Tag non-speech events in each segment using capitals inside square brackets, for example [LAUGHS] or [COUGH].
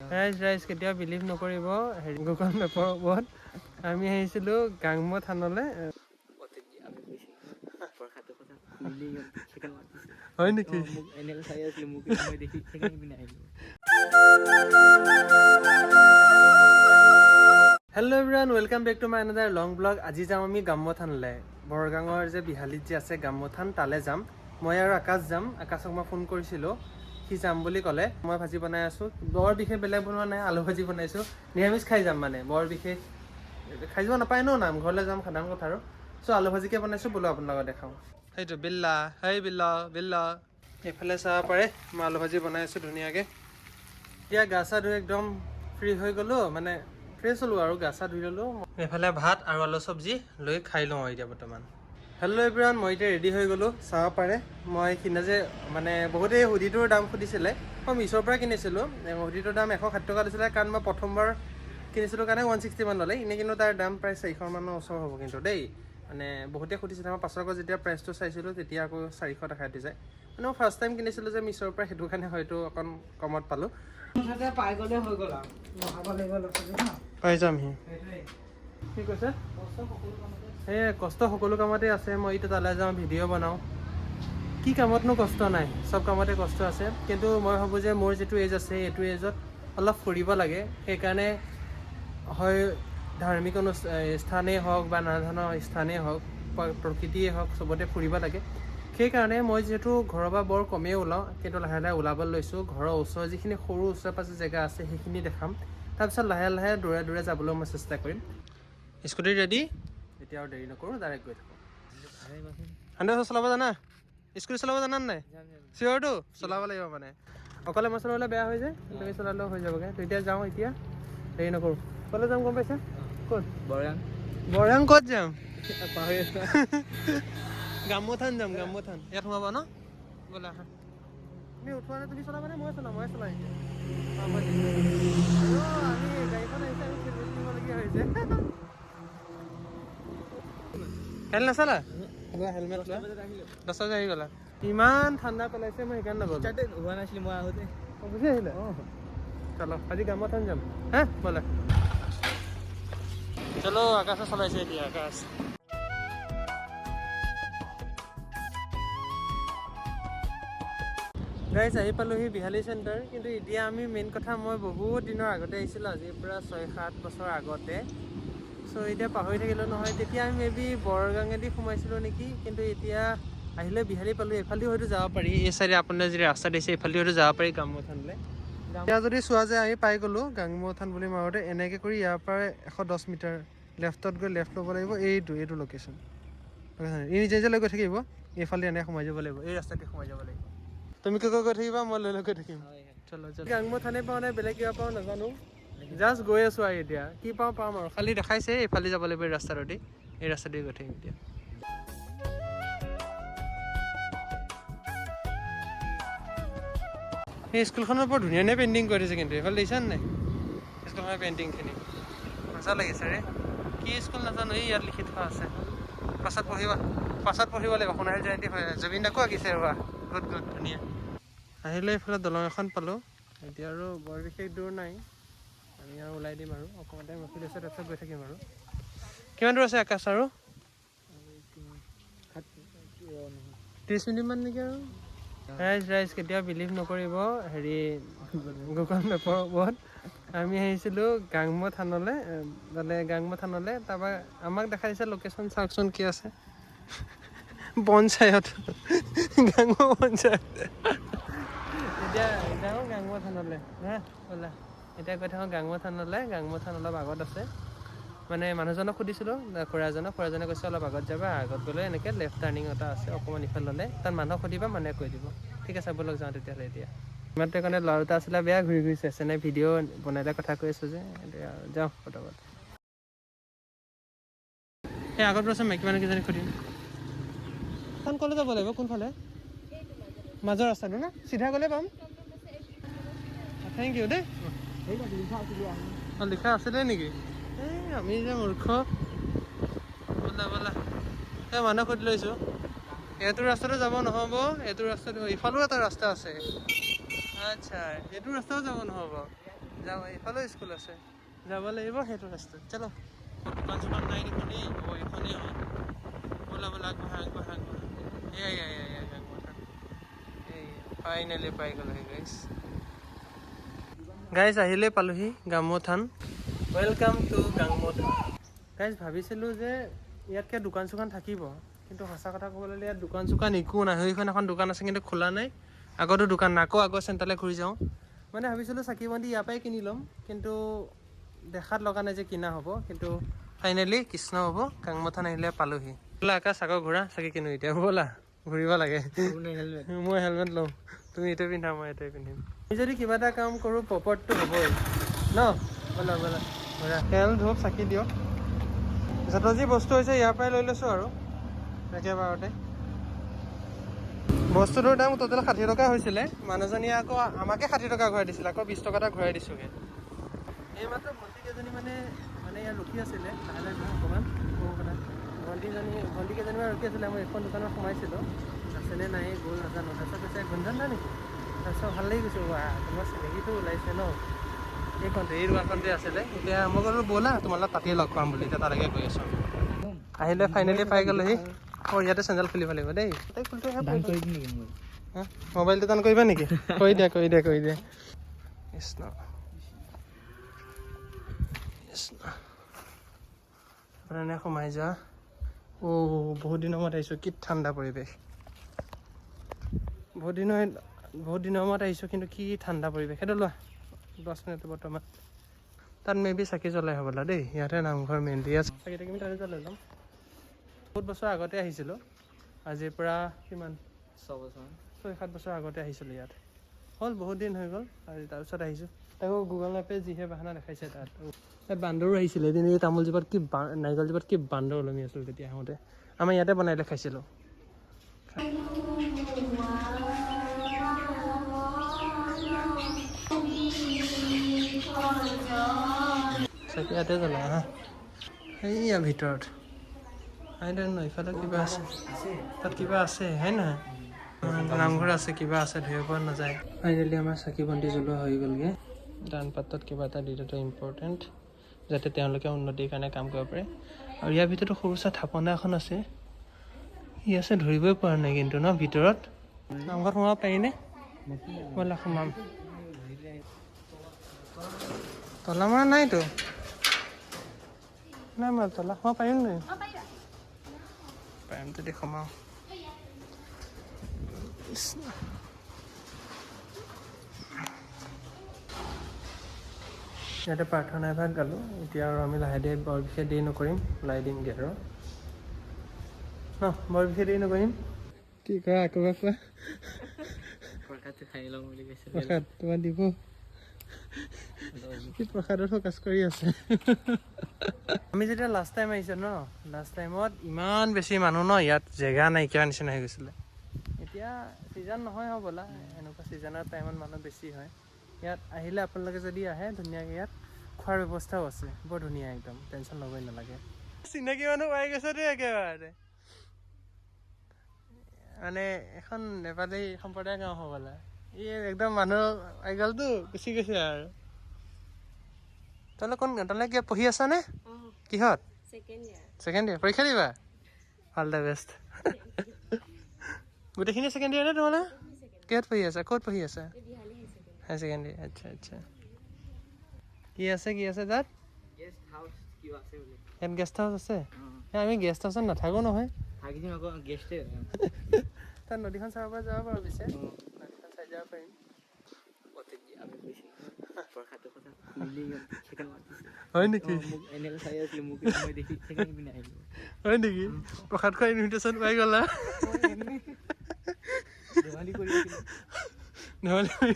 ৰাইজ ৰাইজ কেতিয়াও বিলিভ নকৰিব হেৰি গুগল মেপৰ ওপৰত আমি আহিছিলোঁ গাংম থানলৈ। হয় নেকি? Hello' everyone welcome back to my another long blog আজি যাম আমি গাম্ম থানলৈ। বৰগাঙৰ যে বিহালীত যে আছে গাম্ম থান তালৈ যাম। মই আৰু আকাশ যাম। আকাশক মই ফোন কৰিছিলোঁ। সি যাম বুলি ক'লে মই ভাজি বনাই আছোঁ। বৰ বিশেষ বেলেগ বনোৱা নাই আলু ভাজি বনাইছোঁ। নিৰামিষ খাই যাম মানে বৰ বিশেষ। খাই যাব নাপায় ন নামঘৰলৈ যাম সাধাৰণ কথা আৰু। চ' আলু ভাজিকে বনাইছোঁ বোলো আপোনালোকক দেখাওঁ। সেইটো বিল্লা হেই বিল্লা বিল্লা। এইফালে চাব পাৰে মই আলু ভাজি বনাই আছোঁ ধুনীয়াকৈ। এতিয়া গা চা ধুই একদম ফ্ৰী হৈ গ'লোঁ মানে ফ্ৰেছ হ'লোঁ আৰু গা চা ধুই ল'লোঁ। এইফালে ভাত আৰু আলু চব্জি লৈ খাই লওঁ এতিয়া বৰ্তমান। হেল্ল' এভৰিৱান মই এতিয়া ৰেডি হৈ গ'লোঁ। চাব পাৰে মই সিদিনা যে মানে বহুতেই হুডিটোৰ দাম সুধিছিলে। মই মিছ'ৰ পৰা কিনিছিলোঁ। হুডিটোৰ দাম এশ ষাঠি টকা দিছিলে কাৰণ মই প্ৰথমবাৰ কিনিছিলোঁ কাৰণে ওৱান ছিক্সটি মান ল'লে। এনেই কিন্তু তাৰ দাম প্ৰায় চাৰিশ মানৰ ওচৰ হ'ব কিন্তু দেই। মানে বহুতে সুধিছিলে। মই পাছত আকৌ যেতিয়া প্ৰাইচটো চাইছিলোঁ তেতিয়া আকৌ চাৰিশ দেখাই দি যায়। মানে মই ফাৰ্ষ্ট টাইম কিনিছিলোঁ যে মিছ'ৰ পৰা সেইটো কাৰণে হয়তো অকণ কমত পালোঁ। পাই যামহি। কি কৈছে? সেয়ে কষ্ট সকলো কামতে আছে মই এতিয়া তালৈ যাওঁ ভিডিঅ' বনাওঁ। কি কামতনো কষ্ট নাই চব কামতে কষ্ট আছে। কিন্তু মই ভাবোঁ যে মোৰ যিটো এজ আছে এইটো এজত অলপ ফুৰিব লাগে। সেইকাৰণে হয় ধাৰ্মিক অনু- স্থানেই হওক বা নানা ধৰণৰ স্থানেই হওক বা প্ৰকৃতিয়ে হওক চবতে ফুৰিব লাগে। সেইকাৰণে মই যিহেতু ঘৰৰ পৰা বৰ কমেই ওলাওঁ কিন্তু লাহে লাহে ওলাব লৈছোঁ। ঘৰৰ ওচৰৰ যিখিনি সৰু ওচৰে পাজৰে জেগা আছে সেইখিনি দেখাম। তাৰপিছত লাহে লাহে দূৰে দূৰে যাবলৈ মই চেষ্টা কৰিম। স্কুটি ৰেডি এতিয়া আৰু দেৰি নকৰোঁ ডাইৰেক্ট গৈ থাকোঁ। হাণ্ড্ৰেড চলাব জানা? স্কুটি চলাব জানা নে নাই চিয়ৰটো চলাব লাগিব মানে। অকলে মই চলালে বেয়া হৈ যায় তুমি চলালেও হৈ যাবগৈ। তো এতিয়া যাওঁ এতিয়া দেৰি নকৰোঁ। ক'লৈ যাম গম পাইছা? ক'ত? বৰাং বৰাং ক'ত যাম? [LAUGHS] পাহৰি আছোঁ। [LAUGHS] গামোথান যাম গামোথান। ইয়াত সোমাবা ন? ব'লা আহা তুমি উঠোৱা নে তুমি চলাবা নে মই চলাম মই চলাই এতিয়া আমি গাড়ীখন আহিছে আমি হৈছে। [LAUGHS] খেল নাচালা? লোৱা হেলমেট লোৱা দহটা বজাত আহি গ'লা? ইমান ঠাণ্ডা পেলাইছে মই সেইকাৰণে নগ'লো। হোৱা নাছিলে মই আহোঁতে। বুজি আহিলে? চলো আজি গামোথান যাম। হা ব'লা। চলো আকাশে চলাইছে এতিয়া আকাশ। গাইজ আহি পালোহি বিহালী চেণ্টাৰ কিন্তু এতিয়া আমি মেইন কথা মই বহুত দিনৰ আগতে আহিছিলোঁ আজিৰ পৰা ছয় সাত বছৰ আগতে। চ' এতিয়া পাহৰি থাকিলোঁ নহয়। তেতিয়া আমি মে বি বৰগাঙেদি সোমাইছিলোঁ নেকি? কিন্তু এতিয়া আহিলে বিহালী পালোঁ এইফালেও হয়তো যাব পাৰি। এই চাইডে আপোনাৰ যদি ৰাস্তা দিছে এইফালেও হয়তো যাব পাৰি গামোথানলৈ এতিয়া যদি চোৱা যায় আমি পাই গ'লোঁ গাংমথান বুলি মাৰোঁতে। এনেকৈ কৰি ইয়াৰ পৰা এশ দহ মিটাৰ লেফ্টত গৈ লেফ্ট ল'ব লাগিব। এইটো এইটো লোকেশ্যন ই নিজে নিজে লৈ গৈ থাকিব। এইফালে এনেকৈ সোমাই যাব লাগিব। এই ৰাস্তাতে সোমাই যাব লাগিব। তুমি কৈ কৈ গৈ থাকিবা মই লৈ লৈ গৈ থাকিম। চলো চলো। গাংমথানে পাওঁ নে বেলেগ কিবা পাওঁ নাজানো। জাষ্ট গৈ আছোঁ আৰু এতিয়া। কি পাওঁ, পাম আৰু। খালি দেখাইছে, এইফালে যাব লাগিব এই ৰাস্তাটোদি এই ৰাস্তাটোদি গৈ থাকিম এতিয়া। সেই স্কুলখনৰ বৰ ধুনীয়া ধুনীয়া পেইণ্টিং কৰি দিছে কিন্তু, এইফালে দেখিছানে নাই? স্কুলখনৰ পেইণ্টিংখিনি মজা লাগিছে ৰে। কি স্কুল নাজানো, এই ইয়াত লিখি থোৱা আছে। পাছত পঢ়িবা, পাছত পঢ়িব লাগিব। সোণাৰী জয়ন্তী হয়, জুবিন দাকো আঁকিছে ৰবা গুড গুড ধুনীয়া। আহিলে এইফালে দলং এখন পালোঁ। এতিয়া আৰু বৰ বিশেষ দূৰ নাই। আমি আৰু ওলাই দিম আৰু। অকণমান টাইম ৰখি লৈছে তাৰপিছত গৈ থাকিম আৰু। কিমান দূৰ আছে আকাশ আৰু? ত্ৰিছ মিনিটমান নেকি আৰু। ৰাইজ ৰাইজ কেতিয়াও বিলিভ নকৰিব। হেৰি গুগল মেপৰ ওপৰত আমি আহিছিলোঁ গাংম থানলৈ মানে গাংম থানলৈ তাৰপৰা আমাক দেখাই দিছে লোকেশ্যন চাওকচোন কি আছে। পঞ্চায়ত গাংম পঞ্চায়ত এতিয়া যাওঁ গাংম থানলৈ। হা ব'লা এতিয়া গৈ থাকোঁ গাংম থানলৈ গাংম থান অলপ আগত আছে। মানে মানুহজনক সুধিছিলোঁ খুৰাজনক খুৰাজনে কৈছে অলপ আগত যাবা আগত গ'লে এনেকৈ লেফ্ট টাৰ্ণিং এটা আছে অকণমান ইফালে ল'লে তাত মানুহক সুধিবা মানুহে কৈ দিব। ঠিক আছে ব'লক যাওঁ তেতিয়াহ'লে এতিয়া। ইমানটো কাৰণে ল'ৰা দুটা আছিলে বেয়া ঘূৰি ঘূৰি চাইছে নে ভিডিঅ' বনাই কথা কৈ আছোঁ যে এতিয়া যাওঁ পটাপট সেই আগত ৰচোন মাইকী মানুহকেইজনীক সুধিম। কোন ক'লৈ যাব লাগিব কোনফালে? মাজৰ ৰাস্তাটো ন? চিধা গ'লে পাম। থেংক ইউ দেই। লিখা আছিলে নেকি? এই আমি যে মূৰ্খ। ব'লা ব'লা। এই মানুহ সুধি লৈছোঁ। এইটো ৰাস্তাটো যাব নহ'ব এইটো ৰাস্তাটো ইফালেও এটা ৰাস্তা আছে। আচ্ছা এইটো ৰাস্তাও যাব নহ'ব। যাব এইফালেও স্কুল আছে। যাব লাগিব সেইটো ৰাস্তাত। চলো। দোকান চোকান নাই দেখোন এই অ' এইখনেই হয় ব'লা ব'লা আগবঢ়া আগবঢ়া আগবঢ়া। এয়া এয়া এয়া এয়া এই ফাইনেলি পাই গ'লোহি গাইছ গাইজ আহিলে পালোহি Gamthan. Welcome to Gangmouthan. Guys ভাবিছিলোঁ যে ইয়াতকৈ দোকান চোকান থাকিব কিন্তু সঁচা কথা ক'বলৈ গ'লে ইয়াত দোকান চোকান একো নাই। সেইখন এখন দোকান আছে কিন্তু খোলা নাই। আগতো দোকান নাই আকৌ আগৰ চেণ্টাৰলৈ ঘূৰি যাওঁ। মানে ভাবিছিলোঁ চাকি বন্তি ইয়াৰ পৰাই কিনি ল'ম কিন্তু দেখাত লগা নাই যে কিনা হ'ব। কিন্তু ফাইনেলি কৃষ্ণ হ'ব গাংমথান আহিলে পালোহি। বোলা আকাশ আকৌ ঘূৰা চাকি কিনো। এতিয়া ব'লা ঘূৰিব লাগে। মই হেলমেট ল'ম। তুমি এইটোৱে পিন্ধা, মই এইটোৱে পিন্ধিম। আমি যদি কিবা এটা কাম কৰোঁ পপৰটো হ'বই। ন? ব'লা ব'লা। ঘূৰা তেল ধূপ, চাকি দিয়ক। য'ত যি বস্তু হৈছে, ইয়াৰ পৰাই লৈ লৈছোঁ আৰু। একেবাৰতে। বস্তুটোৰ দাম টোটেল ষাঠি টকা হৈছিলে। মানুহজনীয়ে আকৌ আমাকে ষাঠি টকা ঘূৰাই দিছিলে, আকৌ বিছ টকা এটা ঘূৰাই দিছোঁগৈ। এইমাত্ৰ ভণ্টি কেইজনী মানে মানে ইয়াত ৰখি আছিলে, লাহে লাহে অকণমান। সৰু কথা ভণ্টিজনী ভণ্টি কেইজনীমান ৰখি আছিলে, মই এইখন দোকানত সোমাইছিলোঁ। আছেনে নাই গ'ল নাজানো। তাৰপিছত কৈছে গুঞ্জন দা নেকি? তাৰপিছত ভালো লাগি গৈছোঁ বা তোমাৰ চিনাকিটো ওলাইছে ন? এইখনতে এই দোকানখনতে আছিলে এতিয়া মই ক'লোঁ ব'লা তোমালোক তাতেই লগ পাম বুলি এতিয়া তালৈকে গৈ আছোঁ আহিলে ফাইনেলি পাই গ'লোহি অঁ ইয়াতে চেণ্ডেল খুলিব লাগিব দেই। মোবাইলটো দান কৰিবা নেকি? কৰি দিয়া কৰি দিয়া কৰি দিয়া। কৃষ্ণ কৃষ্ণ সোমাই যোৱা? অ' বহুত দিনৰ মূৰত আহিছোঁ কি ঠাণ্ডা পৰিৱেশ। বহুত দিনৰ বহুত দিনৰ মূৰত আহিছোঁ কিন্তু কি ঠাণ্ডা পৰিৱেশ। সেইটো লোৱা দহ মিনিট বৰ্তমান। তাত মে বি চাকি জ্বলাই হ'বলা দেই। ইয়াতে নামঘৰ মেইন দি আছে চাকি তাকি তাতে জ্বলাই ল'ম। বহুত বছৰ আগতে আহিছিলোঁ। আজিৰ পৰা কিমান? ছবছৰ ছয় সাত বছৰ আগতে আহিছিলোঁ ইয়াত। হ'ল বহুত দিন হৈ গ'ল। আৰু তাৰপিছত আহিছোঁ। তাকো গুগল মেপে যিহে বাহানা দেখাইছে তাত। তাত বান্দৰো আহিছিলে। এদিন এই তামোলজোপাত কি বা নাৰিকলজোপাত কি বান্দৰ ওলমি আছিল তেতিয়া আহোঁতে। আমাৰ ইয়াতে বনাই লৈ ইয়াতে জ্বলাই হা? সেইয়া ভিতৰত। আই ডোণ্ট ন, ইফালে কিবা আছে। তাত কিবা আছে, হয় নহয়? নামঘৰ আছে, কিবা আছে, ধৰিব পৰা নাযায়। ফাইনেলি আমাৰ চাকি বন্তি জ্বলোৱা হৈ গ'লগৈ। দান পাত্ৰত কিবা এটা দি দিয়াটো ইম্পৰ্টেণ্ট যাতে তেওঁলোকে উন্নতিৰ কাৰণে কাম কৰিব পাৰে। আৰু ইয়াৰ ভিতৰতো সৰু চাই থাপনা এখন আছে। ই আছে, ধৰিবই পৰা নাই কিন্তু ন ভিতৰত? নামঘৰত সোমাব পাৰিনে ব'লা, সোমাম। তলা মৰা নাইতো? নাই মই তলা সোমাব পাৰিম নে পাৰিম যদি সোমাওঁ। ইয়াতে প্ৰাৰ্থনা এভাগ গালোঁ। এতিয়া আৰু আমি লাহে ধীৰে বৰ বিশেষ দেৰি নকৰিম। ওলাই দিমগৈ আৰু। ন বৰ বিশেষ দেৰি নকৰিম। কি কৰা? আকৌ কোৱা কৈছে। তোমাৰ দিব। কি প্ৰসাদৰ ফ'কাছ কৰি আছে। আমি যেতিয়া লাষ্ট টাইম আহিছোঁ ন লাষ্ট টাইমত ইমান বেছি মানুহ ন, ইয়াত জেগা নাইকিয়া নিচিনা হৈ গৈছিলে। এতিয়া ছিজন নহয় হ'বলা এনেকুৱা ছিজনৰ টাইমত মানুহ বেছি হয়। ইয়াত আহিলে আপোনালোকে যদি আহে, ধুনীয়াকৈ ইয়াত খোৱাৰ ব্যৱস্থাও আছে, বৰ ধুনীয়া একদম টেনশ্যন ল'বই নালাগে। চিনাকি মানুহ পাই গৈছে দেই একেবাৰে মানে এখন নেপালী সম্প্ৰদায়ৰ গাঁও হ'বলা ই একদম মানুহ আহি গ'লতো গুচি গৈছে আৰু। তলে কোন তলে কিবা পঢ়ি আছানে কিহত? ছেকেণ্ড ইয়েৰ পৰীক্ষা দিবা? অল দ্য বেষ্ট গোটেইখিনি ছেকেণ্ড ইয়েৰ নে তোমালে কিহত পঢ়ি আছা? ক'ত পঢ়ি আছা? হাই ছেকেণ্ডেৰী আচ্ছা আচ্ছা। কি আছে কি আছে তাত? আছে ইয়াত গেষ্ট হাউচ আছে? আমি গেষ্ট হাউচত নাথাকোঁ নহয়। [LAUGHS] তাত নদীখন চাব পৰা যাব বাৰু পিছে। siapa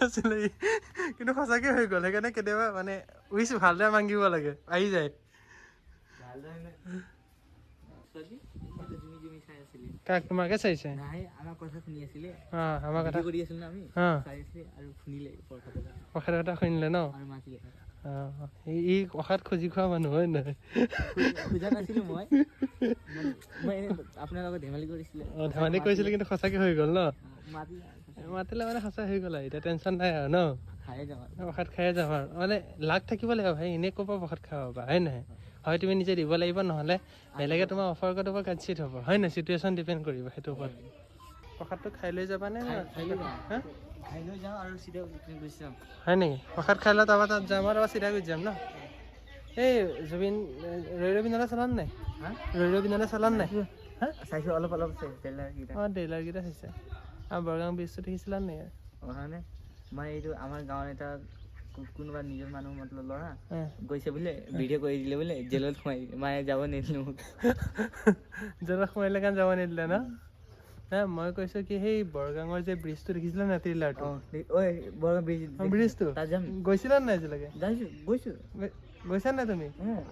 আছিলে কিন্তু সঁচাকে হৈ গল সেইকাৰণে কেতিয়াবা মানে উইচ ভালদৰে মাংগিব লাগে আহি যায় কাক তোমাকে চাইছে নাই আমাৰ কথা শুনি আছিলে। অঁ আমাৰ কথা আছিলোঁ না আমি? অঁ চাই আৰু শুনিলে কথা কথা শুনিলে ন? আৰু মাতিলে ই ই খুজি খোৱা মানুহ হয় নহয়? খোজা- নাছিলোঁ মই। মই আপোনাৰ লগত ধেমালি কৰিছিলে। অঁ ধেমালি কৰিছিলে কিন্তু সঁচাকৈ হৈ গ'ল ন? মাতিলে মানে সঁচা হৈ গ'ল এতিয়া টেনশ্যন নাই আৰু ন? প্ৰসাদ খায়ে যাম আৰু। মানে লাগ থাকিব লাগিব ভাই এনেই ক'ৰ পৰা প্ৰসাদ খাব পাৰা হয় নহয়? হয় তুমি নিজে দিব লাগিব নহ'লে বেলেগে তোমাৰ অফাৰ পৰা কাটচিট হ'ব। হয় নহয় চিটুৱেশ্যন ডিপেণ্ড কৰিব সেইটোৰ ওপৰত। প্ৰসাদটো খাই লৈ যাবানে হয় নেকি? প্ৰসাদ খাই লৈ তাৰপৰা তাত যাম আৰু চিধা গুচি যাম ন? এই জুবিন ৰৈ ৰবিনালে চালান নাই? হা? ৰৈ ৰবিনালে চালান নাই? চাইছোঁ অলপ অলপ অঁ ডেইলাৰকেইটা হৈছে আৰু বৰগাং ব্ৰিজটো দেখিছিলা নাই? মানে মই এইটো আমাৰ গাঁৱৰ এটা কোনোবা নিজৰ মানুহ মতলব ল'ৰা। গৈছে বোলে ভিডিঅ' কৰি দিলে বোলে জেলত সোমাই মায়ে যাব নিদিলে মোক। [LAUGHS] জেলত সোমাইলে কাৰণে যাব নিদিলে ন? মই কৈছোঁ কি সেই বৰগাঙৰ যে ব্ৰিজটো দেখিছিলা নাই ট্ৰেইলাৰটো ব্ৰিজটো গৈছিলা নাই আজিলৈকে? গৈছোঁ। নাই তুমি? অঁ।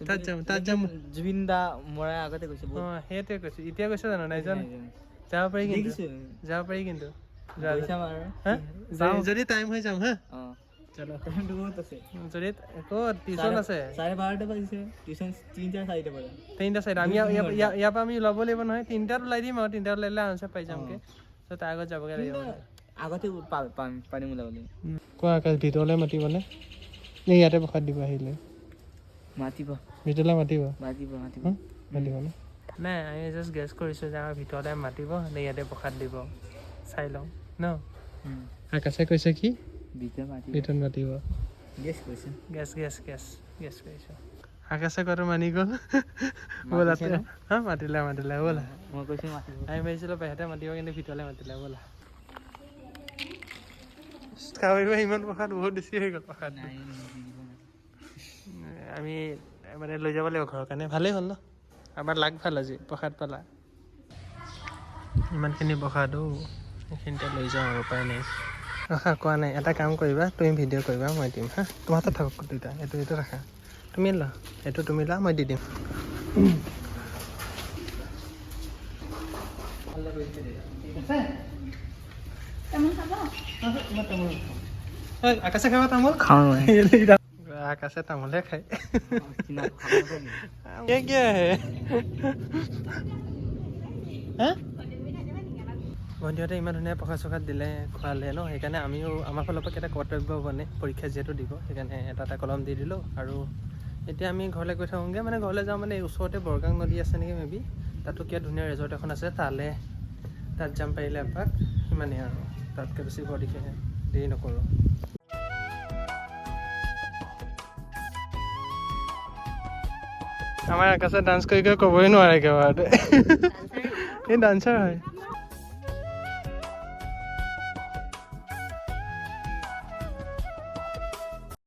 তাত যাম তাত যাম। জুবিন দা মৰাৰ আগতে গৈছে অঁ সেইটোৱে কৈছোঁ। এতিয়া গৈছা জানো? নাই যোৱা নি? যাব পাৰি কিন্তু। যাব পাৰি কিন্তু। যদি- টাইম হৈ যাম হা? চলো। টাইমটো বহুত আছে যদি ক'ত টিউশ্যন আছে। চাৰে বাৰটা বাজিছে টিউশ্যন তিনিটা চাৰিটা বজা তিনিটা চাৰিটা আমি ইয়াৰ- ইয়াৰ ইয়াৰ- ইয়াৰ পৰা আমি ওলাব লাগিব নহয় তিনিটাত ওলাই দিম আৰু তিনিটাত ওলাই দিলে আৰামছে পাই যামগৈ। ত' তাৰ আগত যাবগৈ লাগিব। আগতে পা- পাম পানী ওলাবলৈ কোৱা আকাশ ভিতৰলৈ মাতিবনে নে? ইয়াতে প্ৰসাদ দিব আহিলে? মাতিব। ভিতৰলৈ মাতিব? মাতিব মাতিব। মাতিবনে নাই আমি জাষ্ট গেছ কৰিছোঁ যে আমাৰ ভিতৰতে মাতিব নে ইয়াতে প্ৰসাদ দিব। চাই লওঁ। ন? উম। আকাশে কৈছে কি? ৰিটাৰ্ণ মাতিব আকাশে কোৱাটো মানি গ'ল? ব'লা হা মাতিলে মাতিলে ব'লা। মই কৈছোঁ আমি ভাবিছিলোঁ বাহিৰতে মাতিব কিন্তু ভিতৰলৈ মাতিলে ব'লা। ইমান প্ৰসাদ বহুত বেছি হৈ গ'ল প্ৰসাদ আমি মানে লৈ যাব লাগিব ঘৰৰ কাৰণে। ভালেই হ'ল ন? আমাৰ লাগ ভাল আজি প্ৰসাদ পালা। ইমানখিনি প্ৰসাদ অ' সেইখিনিতে লৈ যাওঁ আৰু উপায় নাই। ৰখা কোৱা নাই। এটা কাম কৰিবা তুমি ভিডিঅ' কৰিবা মই দিম হা? তোমাৰ হাতত থাকক দুইটা। এইটো এইটো ৰাখা। তুমি লোৱা এইটো তুমি লোৱা মই দি দিম। আকাশে খাবা তামোল? খাওঁ আকাশে তামোলহে খায়। কিনা খাব পাৰিম। ভণ্টিহঁতে ইমান ধুনীয়া প্ৰসাদ চখাদ দিলে খোৱালে ন? সেইকাৰণে আমিও আমাৰ ফালৰ পৰা কেইটা কৰ্তব্য বনে পৰীক্ষা যিহেতু দিব সেইকাৰণে এটা এটা কলম দি দিলোঁ আৰু এতিয়া আমি ঘৰলৈ গৈ থাকোঁগৈ মানে ঘৰলৈ যাওঁ মানে ওচৰতে বৰগাং নদী আছে নেকি মেবি তাতো কিয় ধুনীয়া ৰিজৰ্ট এখন আছে তালৈ তাত যাম পাৰিলে এপাক সিমানেই আৰু। তাতকৈ বেছি বৰ দিশে দেৰি নকৰোঁ। আমাৰ আকাশে ডান্স কৰি কৰি ক'বই নোৱাৰে একেবাৰতে এই ডান্সাৰ হয়।